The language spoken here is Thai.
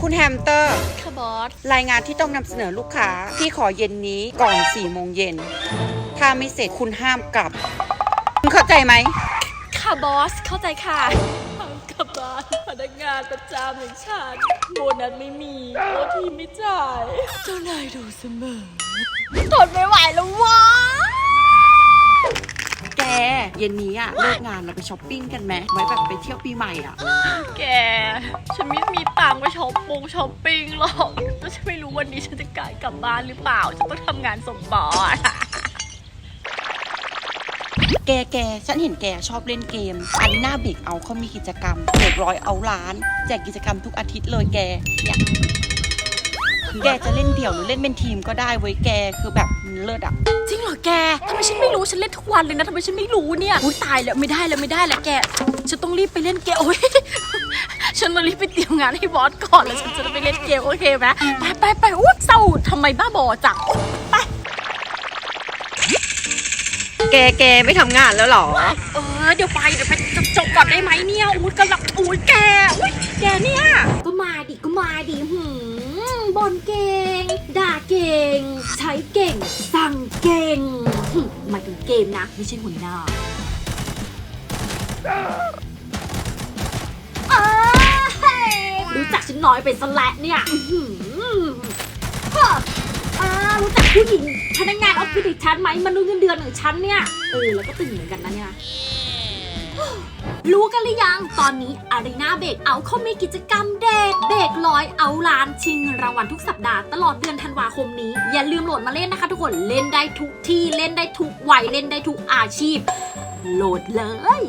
คุณแฮมสเตอร์ ค่ะบอส รายงานที่ต้องนำเสนอลูกค้า พี่ขอเย็นนี้ก่อน4โมงเย็น ถ้าไม่เสร็จคุณห้ามกลับ คุณเข้าใจไหม ค่ะบอส เข้าใจค่ะทำกับบ้านพนักงานประจำอย่างฉันโบนัสไม่มีโอทีไม่จ่าย เจ้านายดูเสมอทนไม่ไหวแล้ววะแก เย็นนี้อะเลิกงานเราไปช้อปปิ้งกันไหมไว้แบบไปเที่ยวปีใหม่อะแก งช้อปปิ้งหรอกแล้วฉันไม่รู้วันนี้ฉันจะกลายกลับบ้านหรือเปล่า ฉันต้องทำงานส่งบอสแกแกฉันเห็นแกชอบเล่นเกม อันหน้าเบรกเอาเขามีกิจกรรมเบรกร้อยเอาล้าน แจกกิจกรรมทุกอาทิตย์เลยแกเนี่ยแกจะเล่นเดี่ยวหรือเล่นเป็นทีมก็ได้เว้ยแกคือแบบมันเลิศอะจริงเหรอแกทำไมฉันไม่รู้ฉันเล่นทุกวันเลยนะทำไมฉันไม่รู้เนี่ยอุ้ยตายแล้วไม่ได้แล้วไม่ได้แล้วแกฉันต้องรีบไปเล่นเกมโอ้ย ฉันต้องรีบไปเตรียมงานให้บอสก่อนแล้วฉันจะได้ไปเล่นเกมโอเคไหมไปไปไปอุ้ยเศร้าทำไมบ้าบอจังอุ๊ยไปแกแกไม่ทำงานแล้วหรอ เออเดี๋ยวไปเดี๋ยวไปจบจบก่อนได้ไหมเนี่ยอุ้ยกำลังอุ้ยแกอุ้ยแกเนี่ยก็มาดิก็มาดิหืมบนเก่งด่าเก่ง ใช้เก่ง สั่งเก่งหึหมายถึงเกมนะ ไม่ใช่หัวหน้า นน้อยไปซะและเนี่ยอื้อหือฮะอ่ารู้จักผู้หญิงพนักงานออฟฟิศของฉันไหมมนุษย์เงินเดือนของฉันเนี่ย เออ แล้วก็ตึงเหมือนกันนะเนี่ย รู้กันหรือยัง ตอนนี้อารีนาเบรกเอาเขามีกิจกรรมเด็กเบรกร้อยเอาล้านชิงเงินรางวัลทุกสัปดาห์ตลอดเดือนธันวาคมนี้ อย่าลืมโหลดมาเล่นนะคะทุกคน เล่นได้ทุกที่ เล่นได้ทุกวัย เล่นได้ทุกอาชีพ โหลดเลย